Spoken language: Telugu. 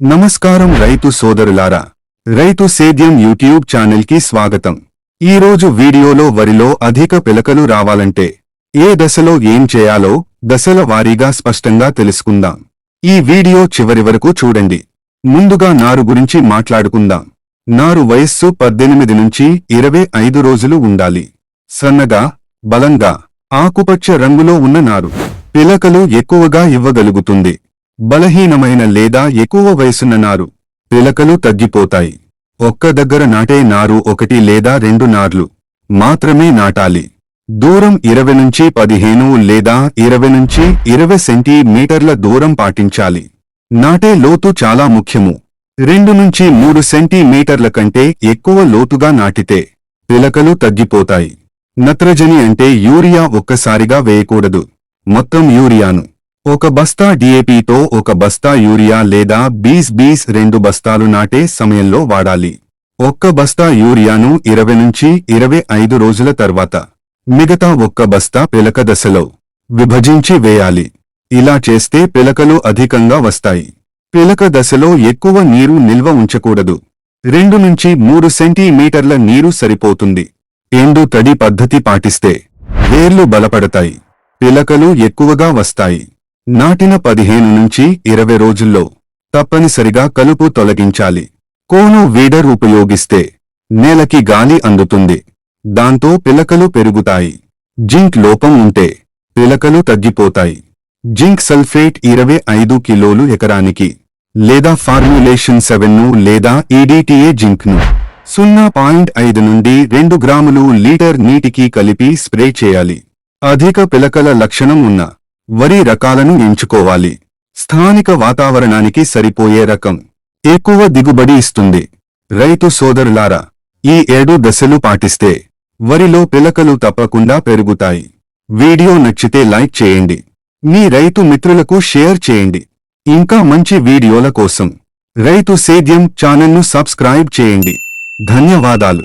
నమస్కారం రైతు సోదరులారా రైతు సేద్యం యూట్యూబ్ ఛానల్కి స్వాగతం. ఈ రోజు వీడియోలో వరిలో అధిక పిలకలు రావాలంటే ఏ దశలో ఏం చేయాలో దశల వారీగా స్పష్టంగా తెలుసుకుందాం. ఈ వీడియో చివరి వరకు చూడండి. ముందుగా నారు గురించి మాట్లాడుకుందాం. నారు వయస్సు పద్దెనిమిది నుంచి ఇరవై ఐదు రోజులు ఉండాలి. సన్నగా బలంగా ఆకుపచ్చ రంగులో ఉన్న నారు పిలకలు ఎక్కువగా ఇవ్వగలుగుతుంది. బలహీనమైన లేదా ఎక్కువ వయసున్న నారు పిలకలు తగ్గిపోతాయి. ఒక్క దగ్గర నాటే నారు ఒకటి లేదా రెండు నార్లు మాత్రమే నాటాలి. దూరం ఇరవై నుంచి పదిహేను లేదా ఇరవై నుంచి ఇరవై సెంటీమీటర్ల దూరం పాటించాలి. నాటే లోతు చాలా ముఖ్యము. రెండు నుంచి మూడు సెంటీమీటర్ల కంటే ఎక్కువ లోతుగా నాటితే పిలకలు తగ్గిపోతాయి. నత్రజని అంటే యూరియా ఒక్కసారిగా వేయకూడదు. మొత్తం యూరియాను ఒక బస్తా డిఏపితో ఒక బస్తా యూరియా లేదా బీస్ బీస్ రెండు బస్తాలు నాటే సమయంలో వాడాలి. ఒక్క బస్తా యూరియాను ఇరవై నుంచి ఇరవై ఐదు రోజుల తర్వాత మిగతా ఒక్క బస్తా పిలక దశలో విభజించి వేయాలి. ఇలా చేస్తే పిలకలు అధికంగా వస్తాయి. పిలక దశలో ఎక్కువ నీరు నిల్వ ఉంచకూడదు. రెండు నుంచి మూడు సెంటీమీటర్ల నీరు సరిపోతుంది. ఎండు తడి పద్ధతి పాటిస్తే వేర్లు బలపడతాయి. పిలకలు ఎక్కువగా వస్తాయి. నాటిన పదిహేను నుంచి ఇరవై రోజుల్లో తప్పనిసరిగా కలుపు తొలగించాలి. కోను వీడర్ ఉపయోగిస్తే నేలకి గాలి అందుతుంది. దాంతో పిలకలు పెరుగుతాయి. జింక్ లోపం ఉంటే పిలకలు తగ్గిపోతాయి. జింక్ సల్ఫేట్ ఇరవై ఐదు కిలోలు ఎకరానికి లేదా ఫార్ములేషన్ సెవెన్ను లేదా ఈడీటీఏ జింక్ను సున్నా పాయింట్ ఐదు నుండి రెండు గ్రాములు లీటర్ నీటికి కలిపి స్ప్రే చేయాలి. అధిక పిలకల లక్షణం ఉన్న వరి రకాలను ఎంచుకోవాలి. స్థానిక వాతావరణానికి సరిపోయే రకం ఎక్కువ దిగుబడి ఇస్తుంది. రైతు సోదరులారా ఈ ఏడు దశలు పాటిస్తే వరిలో పిలకలు తప్పకుండా పెరుగుతాయి. వీడియో నచ్చితే లైక్ చేయండి. మీ రైతు మిత్రులకు షేర్ చేయండి. ఇంకా మంచి వీడియోల కోసం రైతు సేద్యం ఛానల్ను సబ్స్క్రైబ్ చేయండి. ధన్యవాదాలు.